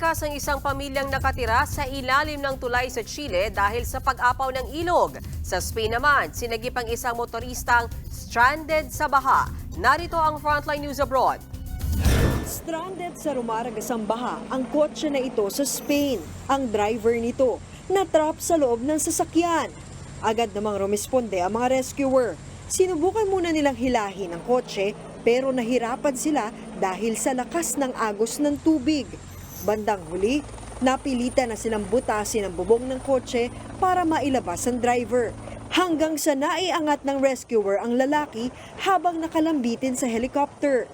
Nalikas ang isang pamilyang nakatira sa ilalim ng tulay sa Chile dahil sa pag-apaw ng ilog. Sa Spain naman, sinagip ang isang motoristang stranded sa baha. Narito ang Frontline News Abroad. Stranded sa rumaragasang baha ang kotse na ito sa Spain. Ang driver nito natrap sa loob ng sasakyan. Agad namang rumisponde ang mga rescuer. Sinubukan muna nilang hilahin ang kotse pero nahirapan sila dahil sa lakas ng agos ng tubig. Bandang huli, napilitan na silang butasin ang bubong ng kotse para mailabas ang driver. Hanggang sa naiangat ng rescuer ang lalaki habang nakalambitin sa helicopter.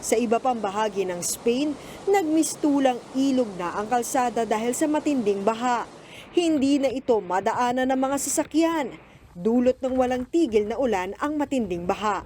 Sa iba pang bahagi ng Spain, nagmistulang ilog na ang kalsada dahil sa matinding baha. Hindi na ito madaanan ng mga sasakyan. Dulot ng walang tigil na ulan ang matinding baha.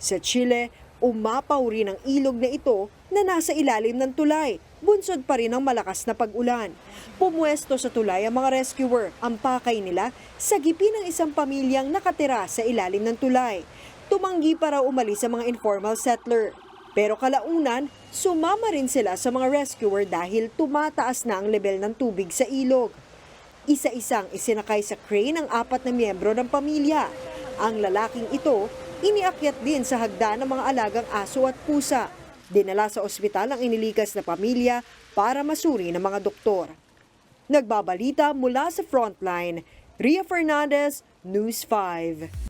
Sa Chile, umapaw rin ang ilog na ito na nasa ilalim ng tulay. Bunsod pa rin ang malakas na pag-ulan. Pumwesto sa tulay ang mga rescuer. Ang pakay nila sa gipi ng isang pamilyang nakatira sa ilalim ng tulay. Tumanggi para umalis sa mga informal settler. Pero kalaunan, sumama rin sila sa mga rescuer dahil tumataas na ang level ng tubig sa ilog. Isa-isang isinakay sa crane ang apat na miyembro ng pamilya. Ang lalaking ito, iniakyat din sa hagdan ng mga alagang aso at pusa. Dinala sa ospital ang inilikas na pamilya para masuri ng mga doktor. Nagbabalita mula sa frontline, Ria Fernandez, News 5.